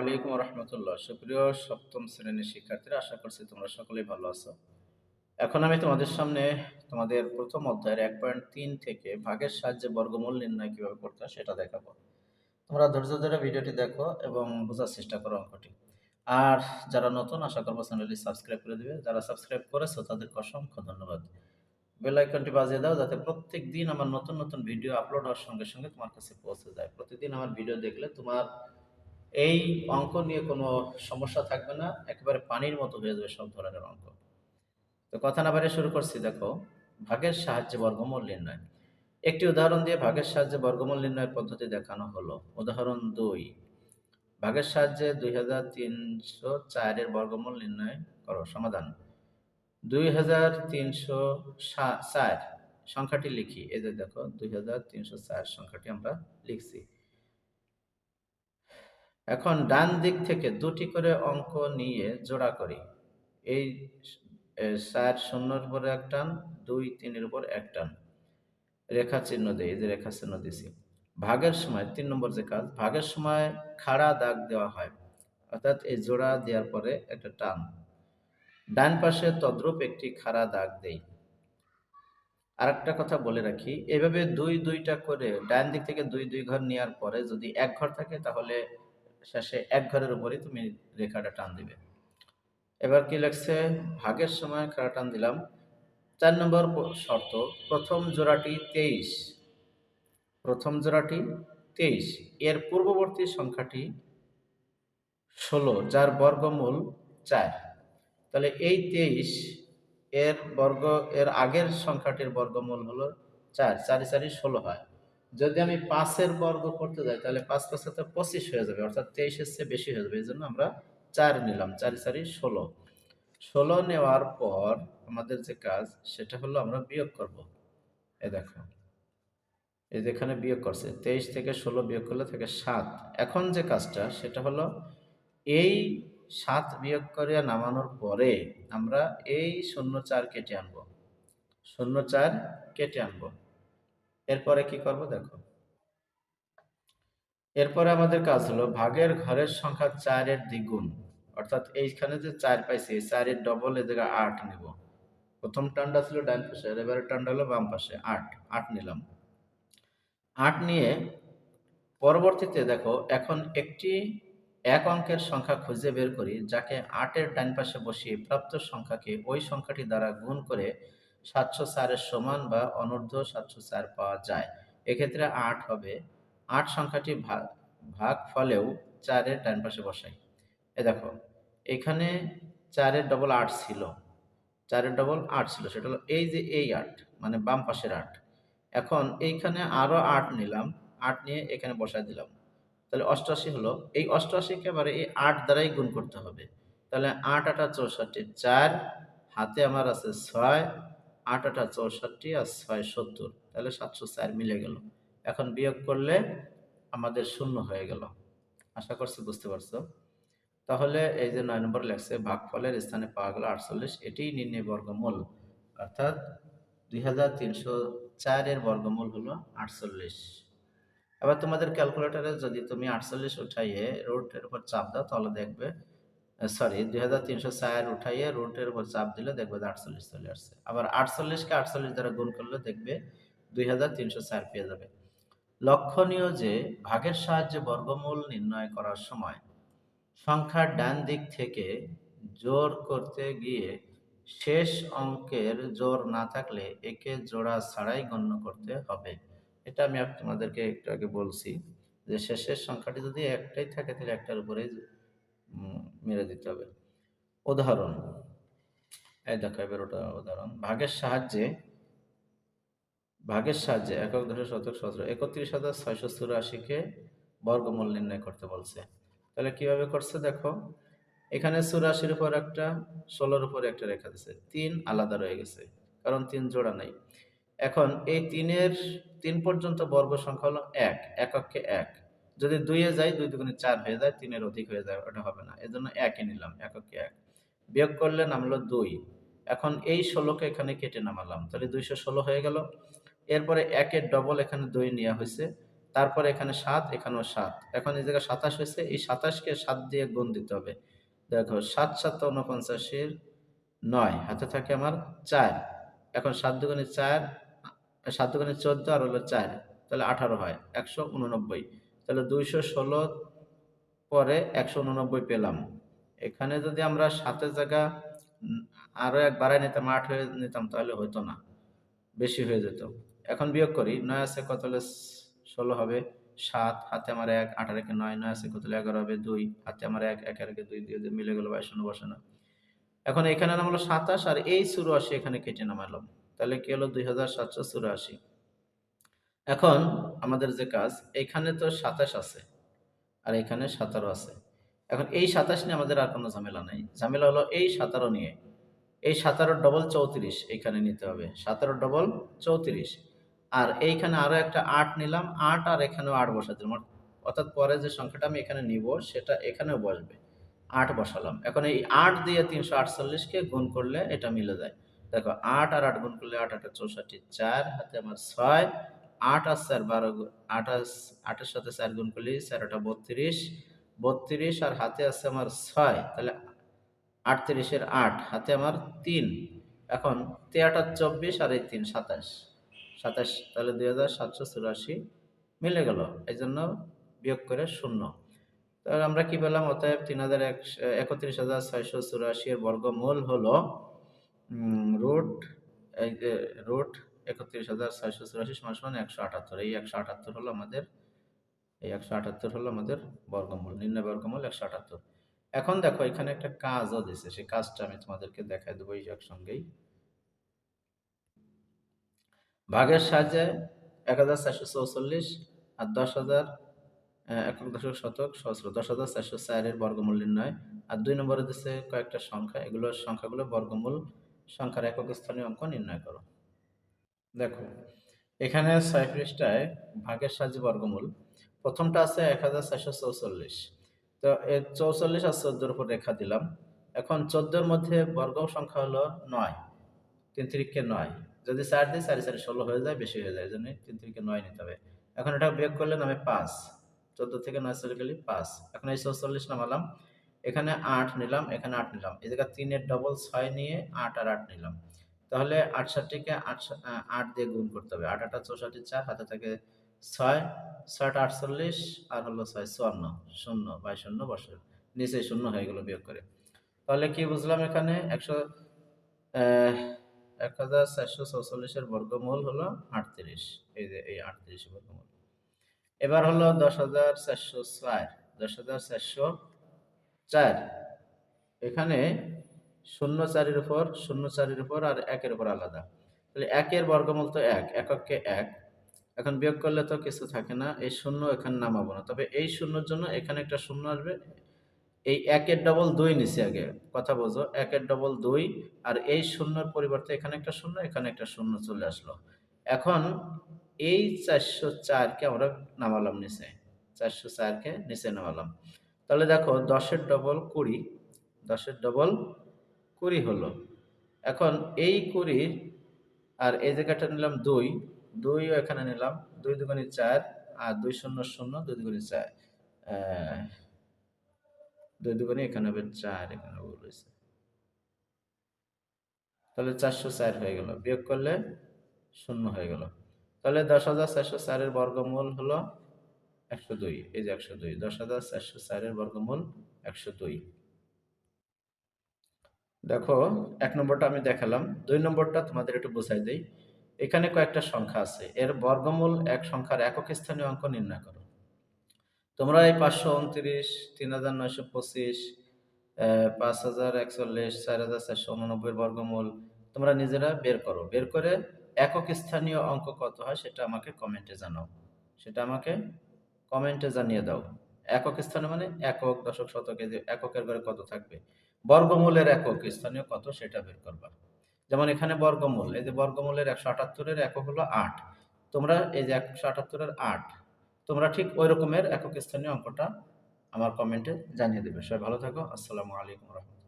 আলাইকুম রহমতুল্লাহ। সুপ্রিয় সপ্তম শ্রেণির শিক্ষার্থীরা, আশা করছি তোমরা সকলেই ভালো আছো। এখন আমি তোমাদের সামনে তোমাদের প্রথম অধ্যায়ের এক পয়েন্ট তিন থেকে ভাগের সাহায্যে বর্গমূল নির্ণয় কীভাবে করতে হয় সেটা দেখাবো। তোমরা ধৈর্য ধরে ভিডিওটি দেখো এবং বোঝার চেষ্টা করো অঙ্কটি। আর যারা নতুন, আশা করব চ্যানেলটি সাবস্ক্রাইব করে দিবে। যারা সাবস্ক্রাইব করেছ, তাদেরকে অসংখ্য ধন্যবাদ। বেল আইকনটি বাজিয়ে দাও যাতে প্রত্যেক দিন আমার নতুন নতুন ভিডিও আপলোড হওয়ার সঙ্গে সঙ্গে তোমার কাছে পৌঁছে যায়। প্রতিদিন আমার ভিডিও দেখলে তোমার এই অঙ্ক নিয়ে কোনো সমস্যা থাকবে না, একেবারে পানির মতো হয়ে যাবে সব ধরনের অঙ্ক। তো কথা না বাড়িয়ে শুরু করছি, দেখো, ভাগের সাহায্যে বর্গমূল নির্ণয়। একটি উদাহরণ দিয়ে ভাগের সাহায্যে বর্গমূল নির্ণয়ের পদ্ধতি দেখানো হলো। উদাহরণ দুই, ভাগের সাহায্যে দুই হাজার তিনশো চারের বর্গমূল নির্ণয় করো, সমাধান। দুই হাজার তিনশো চার, সংখ্যাটি লিখি। যে দেখো, দুই হাজার তিনশো চার সংখ্যাটি আমরা লিখছি। এখন ডান দিক থেকে দুটি করে অঙ্ক নিয়ে জোড়া করি। এই চার শূন্যর উপর এক টান, দুই তিনের উপর এক টান। রেখা চিহ্ন দেয়, এই যে রেখা চিহ্ন দিছি। ভাগের সময়, তিন নম্বর যে কাজ, ভাগের সময় খাড়া দাগ দেওয়া হয়। অর্থাৎ এই জোড়া দেওয়ার পরে একটা টান। ডান পাশে তদ্রূপ একটি খাড়া দাগ দেই। আরেকটা কথা বলে রাখি, এভাবে দুই দুইটা করে, ডান দিক থেকে দুই দুই ঘর নেওয়ার পরে যদি এক ঘর থাকে তাহলে শেষে এক ঘরের উপরেই তুমি রেখাটা টান দিবে। এবার কি লাগছে ভাগের সময় খাড়া টান দিলাম। চার নম্বর শর্ত, প্রথম জোড়াটি তেইশ। প্রথম জোড়াটি তেইশ। এর পূর্ববর্তী সংখ্যাটি ষোলো, যার বর্গমূল চার। তাহলে এই তেইশ এর বর্গ, এর আগের সংখ্যাটির বর্গমূল হলো চার। চারি চারি ষোলো হয়। যদি আমি পাঁচের বর্গ করতে যাই, তাহলে পাঁচ পাঁচ তো পঁচিশ হয়ে যাবে, অর্থাৎ তেইশের চেয়ে বেশি হয়ে যাবে, এই জন্য আমরা চার নিলাম, চারি চারি ষোলো। ষোলো নেওয়ার পর আমাদের যে কাজ, সেটা হলো আমরা বিয়োগ করব। এ দেখো এই যেখানে বিয়োগ করছে, তেইশ থেকে ষোলো বিয়োগ করলে থেকে সাত। এখন যে কাজটা, সেটা হলো এই সাত বিয়োগ করে নামানোর পরে আমরা এই শূন্য চার কেটে আনব। শূন্য চার কেটে আনব। এরপরে কি করব দেখো। এরপরে আমাদের কাজ হলো ভাগের ঘরের সংখ্যা চারের দ্বিগুণ। অর্থাৎ এইখানে যে চার পাইছি চারের ডবল এ জায়গায় আট নেব। প্রথম টানটা ছিল ডান পাশে এবারে টানটা হলো বাম পাশে। আট আট নিলাম। আট নিয়ে পরবর্তীতে দেখো, এখন একটি এক অঙ্কের সংখ্যা খুঁজে বের করি, যাকে আটের ডান পাশে বসিয়ে প্রাপ্ত সংখ্যাকে ওই সংখ্যাটি দ্বারা গুণ করে সাতশো চারের সমান বা অনূর্ধ্ব সাতশো চার পাওয়া যায়। এক্ষেত্রে আট হবে। আট সংখ্যাটি ভাগ ভাগ ফলেও চারের ডান পাশে বসাই। এ দেখো, এখানে চারের ডবল আট ছিল। চারের ডবল আট ছিল, সেটা হলো এই যে এই আট মানে বাম পাশের আট। এখন এইখানে আরও আট নিলাম, আট নিয়ে এখানে বসাই দিলাম। তাহলে অষ্টআশি হলো। এই অষ্টআশিকে এবারে এই আট দ্বারাই গুণ করতে হবে। তাহলে আট আটা চৌষট্টি, চার হাতে আমার আছে ছয় আট, আটা চৌষট্টি আর ছয়, সত্তর। তাহলে সাতশো চার মিলে গেল। এখন বিয়োগ করলে আমাদের শূন্য হয়ে গেল। আশা করছি বুঝতে পারছ? তাহলে এই যে নয় নম্বর লেখছে, ভাগফলের স্থানে পাওয়া গেল আটচল্লিশ, এটিই নির্ণয় বর্গমূল। অর্থাৎ দুই হাজার তিনশো চারের বর্গমূল হলো আটচল্লিশ। এবার তোমাদের ক্যালকুলেটারে যদি তুমি আটচল্লিশ উঠাইয়ে রোডের উপর চাপ দাও, তাহলে দেখবে সরি দুই হাজার তিনশো চার উঠাইয়ে রুটের উপর চাপ দিলে দেখবে আটচল্লিশ চলে আসছে। আবার আটচল্লিশকে আটচল্লিশ দ্বারা গুণ করলে দেখবে দুই হাজার তিনশো চার পেয়ে যাবে। লক্ষণীয় যে, ভাগের সাহায্যে বর্গমূল নির্ণয় করার সময় সংখ্যার ডান দিক থেকে জোর করতে গিয়ে শেষ অঙ্কের জোর না থাকলে একে জোড়া ছাড়াই গণ্য করতে হবে। এটা আমি তোমাদেরকে একটু আগে বলছি যে, শেষের সংখ্যাটি যদি একটাই থাকে, তাহলে একটার উপরেই মেরে দিতে হবে। উদাহরণ। এই দেখো, এবার ওটা উদাহরণ। ভাগের সাহায্যে ভাগের সাহায্যে একক ধরে শতক সতেরো, একত্রিশ হাজার ছয়শো চুরাশিকে বর্গমূল নির্ণয় করতে বলছে। তাহলে কীভাবে করছে দেখো, এখানে চুরাশির উপর একটা, ষোলোর উপর একটা রেখা দিচ্ছে তিন আলাদা রয়ে গেছে, কারণ তিন জোড়া নাই। এখন এই তিনের, তিন পর্যন্ত বর্গ সংখ্যা হলো এক, এককে এক। যদি দুইয়ে যায়, দুই দুগুণে চার হয়ে যায়, তিনের অধিক হয়ে যায়, ওটা হবে না। এজন্য একই নিলাম, এককে এক। বিয়োগ করলে নামলো দুই। এখন এই ষোলোকে এখানে কেটে নামালাম। তাহলে দুইশো ষোলো হয়ে গেল। এরপরে একের ডবল এখানে দুই নেওয়া হয়েছে। তারপরে এখানে সাত, এখানেও সাত। এখন এই জায়গায় সাতাশ হয়েছে। এই সাতাশকে সাত দিয়ে গুণ দিতে হবে। দেখো, সাত সাত উনপঞ্চাশের নয়, হাতে থাকে আমার চার। এখন সাত দুগুণে চার, সাত দুগুণে চোদ্দ আর হলো চার। তাহলে আঠারো হয়, একশো উননব্বই। তাহলে দুইশো ষোলো পরে একশো উননব্বই পেলাম। এখানে যদি আমরা সাতের জায়গা আরও এক বাড়াই নিতাম, আট হয়ে নিতাম, তাহলে হতো না, বেশি হয়ে যেত। এখন বিয়োগ করি, নয় আছে কত হলে ষোলো হবে? সাত, হাতে আমার এক, আঠারো একে নয় নয় আছে কত হলে এগারো হবে? দুই, হাতে আমার এক এক একে দুই, দিয়ে মিলে গেল বাইশ শূন্য, বসে না। এখন এখানে নাম হলো সাতাশ, আর এই চুরাশি এখানে কেটে নামালাম। তাহলে কি হলো? দুই হাজার সাতশো চুরাশি। এখন আমাদের যে কাজ, এখানে তো সাতাশ আছে আর এখানে সাতারো আছে। এখন এই সাতাশ নিয়ে আমাদের আর কোনো ঝামেলা নাই। ঝামেলা হলো এই সাতারো নিয়ে। এই সাতারো ডবল চৌত্রিশ এইখানে নিতে হবে। সাতারো ডবল চৌত্রিশ। আর এইখানে আরও একটা আট নিলাম। আট আর এখানেও আট বসা দিলাম অর্থাৎ পরে যে সংখ্যাটা আমি এখানে নিব, সেটা এখানেও বসবে। আট বসালাম। এখন এই আট দিয়ে তিনশো আটচল্লিশকে গুণ করলে এটা মিলে যায়। দেখো, আট আর আট গুণ করলে আট আট চৌষট্টি, চার হাতে আমার ছয় আট আর চার বারো আট আটের সাথে চার গুণ করলে চার আটা বত্রিশ বত্রিশ আর হাতে আছে আমার ছয়, তাহলে আটত্রিশের আট, হাতে আমার তিন। এখন তেয়াটা চব্বিশ আর এই তিন, সাতাশ সাতাশ, তাহলে দুই হাজার সাতশো চুরাশি মিলে গেল এই জন্য বিয়োগ করে শূন্য। তাহলে আমরা কি পেলাম? অতএব তিন হাজার একত্রিশ হাজার ছয়শো চুরাশি এর বর্গমূল হলো রুট রুট একত্রিশ হাজার ছয়শো চুরাশি সমান সমান একশো আটাত্তর। এই একশো আটাত্তর হলো আমাদের, এই একশো আটাত্তর হলো আমাদের বর্গমূল বর্গমূল একশো আটাত্তর। এখন দেখো, এখানে একটা কাজও দিছে, সেই কাজটা আমি তোমাদেরকে দেখাই দেবো এই একসঙ্গেই। ভাগের সাহায্যে এক হাজার চারশো চৌচল্লিশ আর দশ হাজার একক দশক শতক সহস্র, দশ হাজার চারশো চারের বর্গমূল নির্ণয়। আর দুই নম্বরে দিচ্ছে কয়েকটা সংখ্যা, এগুলোর সংখ্যাগুলো বর্গমূল সংখ্যার একক স্থানীয় অঙ্ক নির্ণয় করো। দেখো, এখানে পৃষ্ঠায় ভাগের সাহায্যে বর্গমূল। প্রথমটা আছে এক হাজার চারশো চৌচল্লিশ। তো এর চৌচল্লিশ আর চোদ্দোর উপর রেখা দিলাম। এখন চোদ্দোর মধ্যে বর্গ সংখ্যা হলো নয়, তিন তিরিখকে নয়। যদি চার দিই, চারি চারি ষোলো হয়ে যায়, বেশি হয়ে যায়, এই জন্য তিন তিরিখকে নয় নিতে হবে। এখন এটা বিয়োগ করলে নামে পাঁচ। চোদ্দ থেকে নয় চলে গেলে পাঁচ। এখন এই চৌচল্লিশ নামালাম। এখানে আট নিলাম, এখানে আট নিলাম। এই জায়গায় তিনের ডবল ছয় নিয়ে আট আর আট নিলাম। তাহলে আটষট্টিকে আট আট দিয়ে গুণ করতে হবে। আট আটা চৌষট্টি চার হাতে থাকে ছয় ছয়টা আটচল্লিশ, আর হলো ছয় চুয়ান্ন, শূন্য, বাই শূন্য বছর নিচে শূন্য হয়ে গেল বিয়োগ করে। তাহলে কি বুঝলাম এখানে? একশো এক হাজার চারশো চৌচল্লিশের বর্গমূল হলো আটত্রিশ। এই যে, এই আটত্রিশ বর্গমূল। এবার হলো দশ হাজার চারশো চার, দশ হাজার চারশো চার। এখানে শূন্য চারের উপর শূন্য চারের উপর আর একের উপর আলাদা। তাহলে একের বর্গমূল তো এক, এককে এক। এখন বিয়োগ করলে তো কিছু থাকে না, এই শূন্য এখানে নামাবো না। তবে এই শূন্যর জন্য এখানে একটা শূন্য আসবে। এই একের ডবল দুই নিচে আগে, কথা বোঝো। একের ডবল দুই আর এই শূন্যর পরিবর্তে এখানে একটা শূন্য, এখানে একটা শূন্য চলে আসলো। এখন এই চারশো চারকে আমরা নামালাম নিচে, চারশো চারকে নিচে নামালাম। তাহলে দেখো দশের ডবল কুড়ি, দশের ডবল কুড়ি হলো। এখন এই কুড়ির আর এই জায়গাটা নিলাম দুই। দুইও এখানে নিলাম। দুই দুগুণি চার আর দুই শূন্য শূন্য দুই দুগুণি চার। দুই দুগুণি এখানে হবে চার, এখানে তাহলে চারশো চার হয়ে গেল। বিয়োগ করলে শূন্য হয়ে গেল। তাহলে দশ হাজার চারশো চারের বর্গমূল হলো একশো দুই। এই যে একশো দুই। দশ হাজার চারশো চারের বর্গমূল একশো দুই। দেখো, এক নম্বরটা আমি দেখালাম। দুই নম্বরটা তোমাদের একটু বোঝাই দেই। এখানে কয়েকটা সংখ্যা আছে। এর বর্গমূল এক সংখ্যার একক স্থানীয় অঙ্ক নির্ণয় করো। তোমরা এই পাঁচশো উনত্রিশ, তিন হাজার নয়শো পঁচিশ পাঁচ হাজার একচল্লিশ, চার হাজার চারশো উননব্বই বর্গমূল তোমরা নিজেরা বের করো। বের করে একক স্থানীয় অঙ্ক কত হয় সেটা আমাকে কমেন্টে জানাও। সেটা আমাকে কমেন্টে জানিয়ে দাও। একক স্থানে মানে একক দশক শতকে যে এককের ঘরে কত থাকবে? বর্গমূলের একক স্থানীয় কত সেটা বের করবা। যেমন এখানে বর্গমূল, এই যে বর্গমূলের একশো আটাত্তরের একক হলো আট। তোমরা এই যে একশো আটাত্তরের আট, তোমরা ঠিক ওই রকমের একক স্থানীয় অঙ্কটা আমার কমেন্টে জানিয়ে দেবে। সবাই ভালো থাকো। আসসালামু আলাইকুম রহমতুল্লাহ।